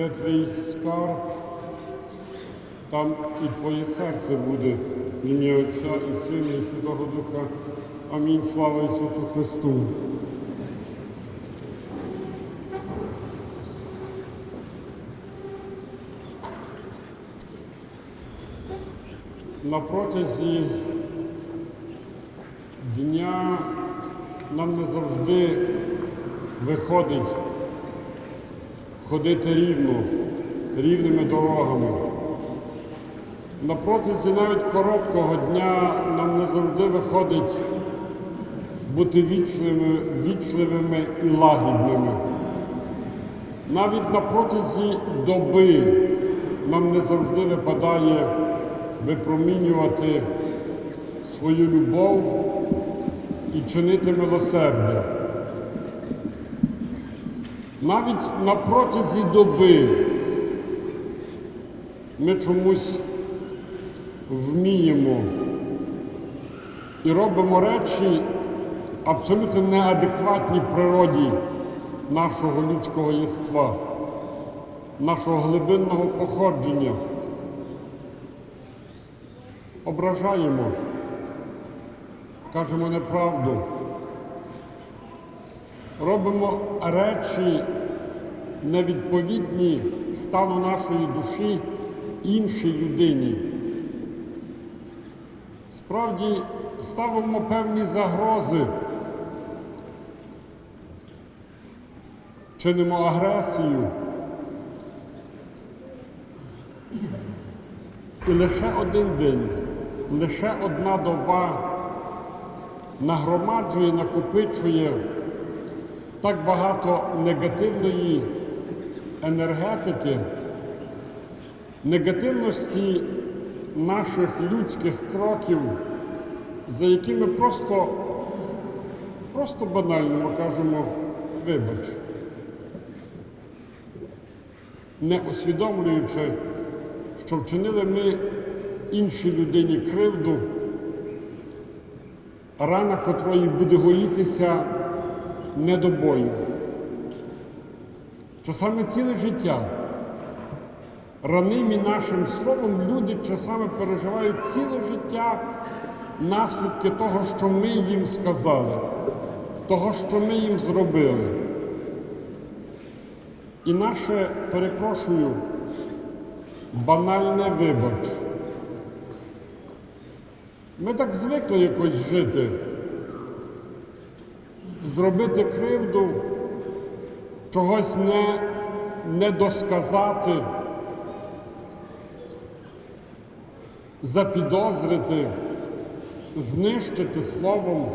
де твій скарб, там і твоє серце буде. В ім'я Отця і Сина, і Святого Духа. Амінь. Слава Ісусу Христу. На протязі дня нам не завжди виходить ходити рівно, рівними дорогами. На протязі навіть короткого дня нам не завжди виходить бути вічливими, вічливими і лагідними. Навіть на протязі доби нам не завжди випадає випромінювати свою любов і чинити милосердя. Навіть на протязі доби ми чомусь вміємо і робимо речі абсолютно неадекватні природі нашого людського єства, нашого глибинного походження. Ображаємо, кажемо неправду, робимо речі невідповідні стану нашої душі іншій людині. Справді ставимо певні загрози, чинимо агресію. І лише один день, лише одна доба нагромаджує, накопичує так багато негативної енергетики, негативності наших людських кроків, за які ми просто, просто банально ми кажемо вибач, не усвідомлюючи, що вчинили ми іншій людині кривду, рана котрої буде гоїтися не до бою. Часами ціле життя. Ранимі нашим словом люди часами переживають ціле життя наслідки того, що ми їм сказали, того, що ми їм зробили. І наше, перепрошую, банальне вибач. Ми так звикли якось жити, зробити кривду, чогось не, не досказати, запідозрити, знищити словом,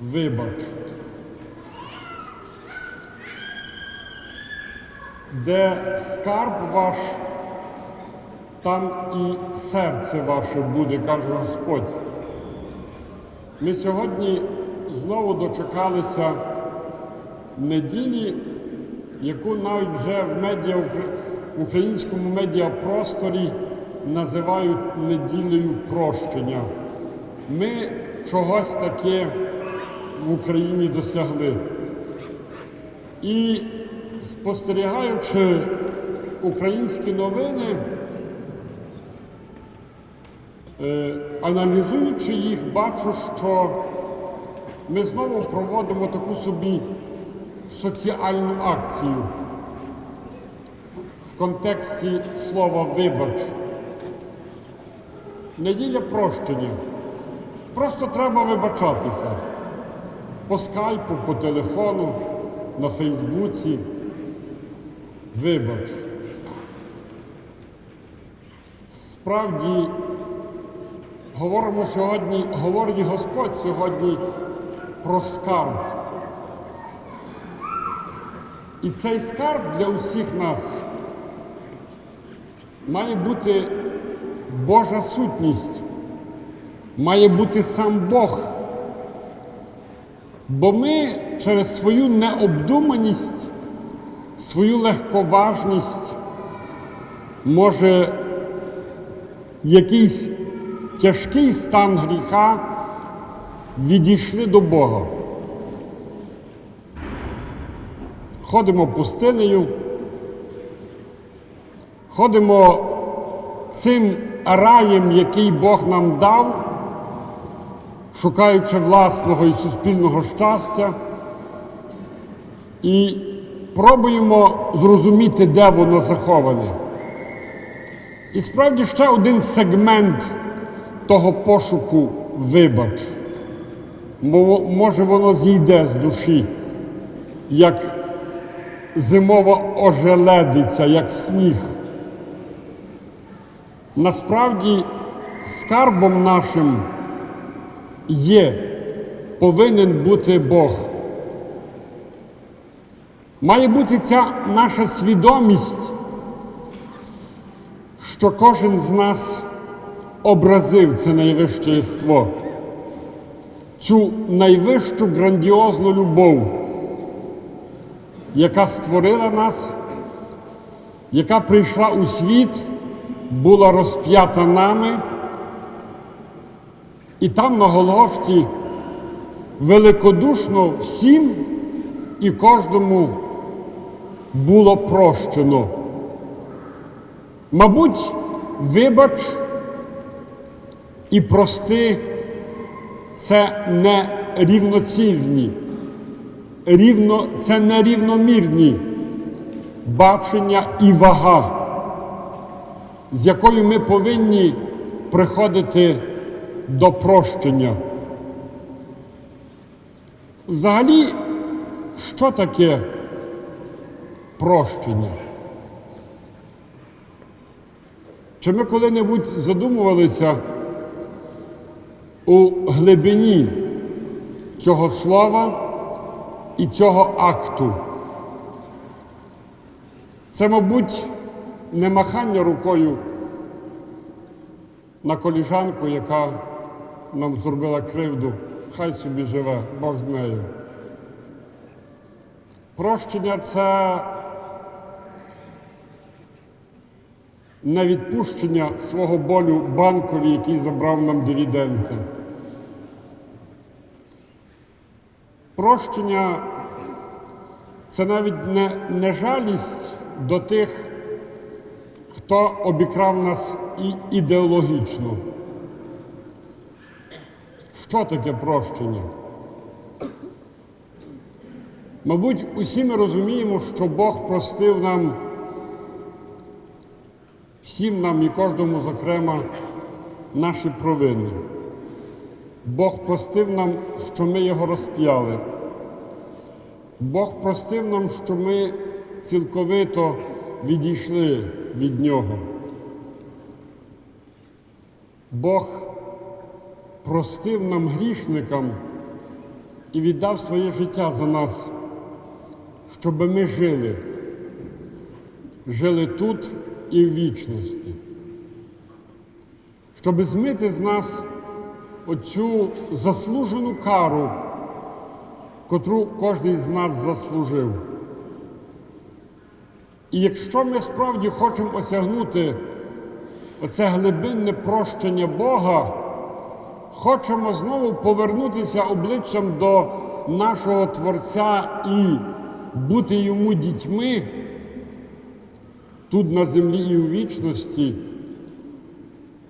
вибач. Де скарб ваш, там і серце ваше буде, каже Господь. Ми сьогодні знову дочекалися неділі, яку навіть вже в медіа, в українському медіапросторі називають неділею прощення. Ми чогось таке в Україні досягли. І спостерігаючи українські новини, е, аналізуючи їх, бачу, що ми знову проводимо таку собі соціальну акцію в контексті слова вибач. Неділя прощення. Просто треба вибачатися по скайпу, по телефону, на Фейсбуці. Вибач. Справді, говоримо сьогодні, говорить Господь сьогодні про скарб. І цей скарб для усіх нас має бути Божа сутність, має бути сам Бог. Бо ми через свою необдуманість, свою легковажність, може, якийсь тяжкий стан гріха відійшли до Бога. ходимо пустинею, ходимо цим раєм, який Бог нам дав, шукаючи власного і суспільного щастя, і пробуємо зрозуміти, де воно заховане. І справді ще один сегмент того пошуку вибач. Мо- Може, воно зійде з душі, як зимова ожеледиця, як сніг. Насправді, скарбом нашим є, повинен бути Бог. Має бути ця наша свідомість, що кожен з нас образив це найвище єство, цю найвищу грандіозну любов, яка створила нас, яка прийшла у світ, була розп'ята нами, і там на Голгофті великодушно всім і кожному було прощено. Мабуть, вибач і прости це не рівноцільні, рівно, це нерівномірні бачення і вага, з якою ми повинні приходити до прощення. Взагалі, що таке прощення? Чи ми коли-небудь задумувалися у глибині цього слова і цього акту? Це, мабуть, не махання рукою на коліжанку, яка нам зробила кривду. Хай собі живе, Бог з нею. Прощення це не відпущення свого болю банкові, який забрав нам дивіденди. Прощення це навіть не, не жалість до тих, хто обікрав нас і ідеологічно. Що таке прощення? Мабуть, усі ми розуміємо, що Бог простив нам, всім нам і кожному, зокрема, наші провини. Бог простив нам, що ми його розп'яли. Бог простив нам, що ми цілковито відійшли від Нього. Бог простив нам грішникам і віддав своє життя за нас, щоб ми жили, жили тут і в вічності, щоб змити з нас оцю заслужену кару, котру кожен з нас заслужив. І якщо ми справді хочемо осягнути оце глибинне прощення Бога, хочемо знову повернутися обличчям до нашого Творця і бути йому дітьми тут на землі і у вічності,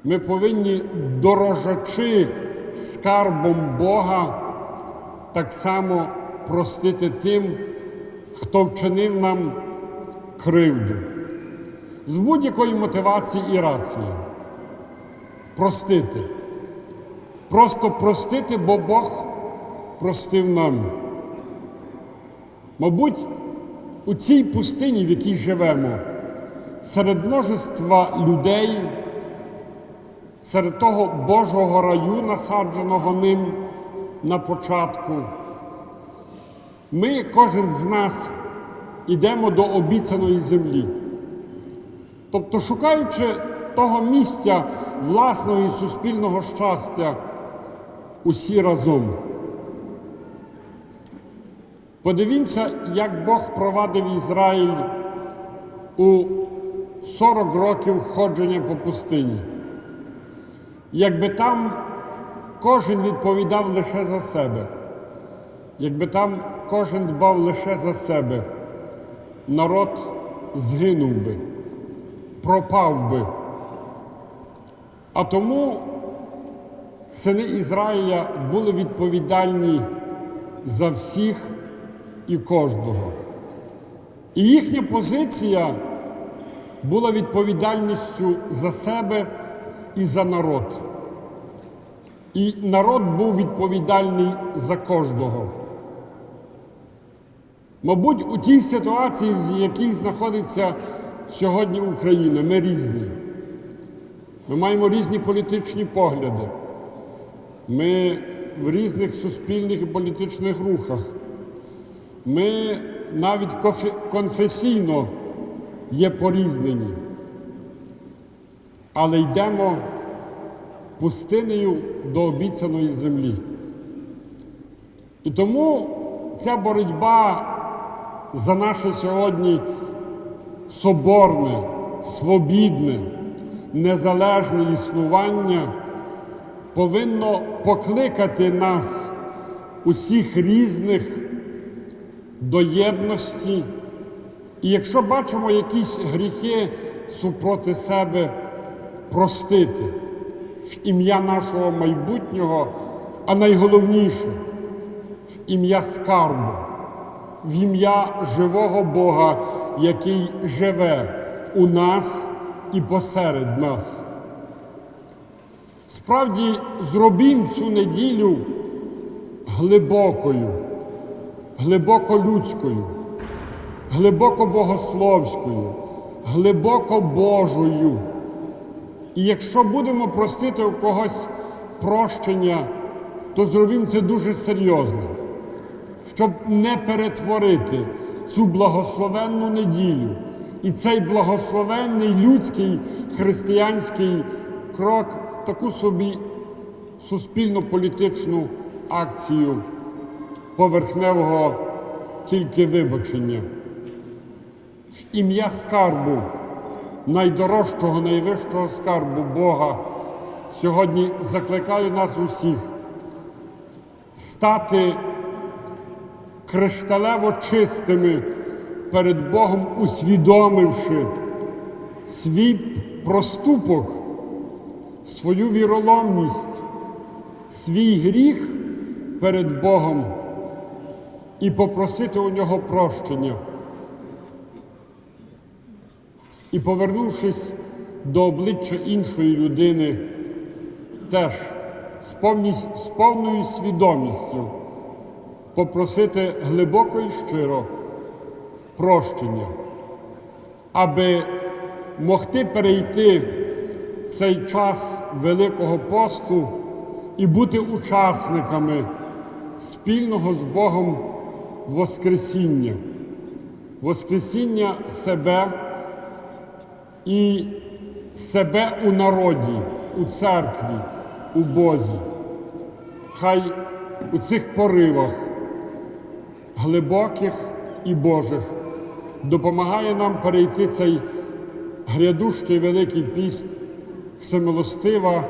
ми повинні, дорожачи скарбом Бога, так само простити тим, хто вчинив нам кривду з будь-якої мотивації і рації. Простити. Просто простити, бо Бог простив нам. Мабуть, у цій пустині, в якій живемо, серед множества людей, серед того Божого раю, насадженого ним на початку, ми, кожен з нас, йдемо до обіцяної землі. Тобто, шукаючи того місця власного і суспільного щастя, усі разом. Подивімося, як Бог провадив Ізраїль у 40 років ходження по пустині. Якби там кожен відповідав лише за себе, якби там кожен дбав лише за себе, народ згинув би, пропав би. А тому сини Ізраїля були відповідальні за всіх і кожного. І їхня позиція була відповідальністю за себе і за народ. І народ був відповідальний за кожного. Мабуть, у тій ситуації, в якій знаходиться сьогодні Україна, ми різні. Ми маємо різні політичні погляди. Ми в різних суспільних і політичних рухах. Ми навіть конфесійно є порізнені. Але йдемо пустинею до обіцяної землі. І тому ця боротьба за наше сьогодні соборне, свобідне, незалежне існування повинно покликати нас, усіх різних, до єдності. І якщо бачимо якісь гріхи супроти себе, простити в ім'я нашого майбутнього, а найголовніше в ім'я скарбу, в ім'я живого Бога, який живе у нас і посеред нас. Справді зробім цю неділю глибокою, глибоко людською, глибоко богословською, глибоко Божою. І якщо будемо просити у когось прощення, то зробимо це дуже серйозно, щоб не перетворити цю благословенну неділю і цей благословенний людський християнський крок в таку собі суспільно-політичну акцію поверхневого тільки вибачення. В ім'я скарбу найдорожчого, найвищого скарбу Бога, сьогодні закликаю нас усіх стати кришталево чистими перед Богом, усвідомивши свій проступок, свою віроломність, свій гріх перед Богом і попросити у нього прощення. І повернувшись до обличчя іншої людини, теж з, повною свідомістю попросити глибоко і щиро прощення, аби могти перейти цей час Великого посту і бути учасниками спільного з Богом Воскресіння, Воскресіння себе і себе у народі, у церкві, у Бозі. Хай у цих поривах глибоких і Божих допомагає нам перейти цей грядущий великий піст, всемилостива,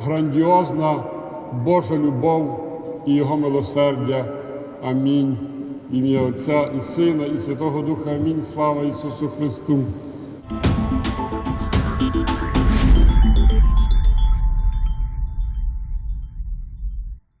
грандіозна Божа любов і Його милосердя. Амінь. Ім'я Отця і Сина, і Святого Духа. Амінь. Слава Ісусу Христу.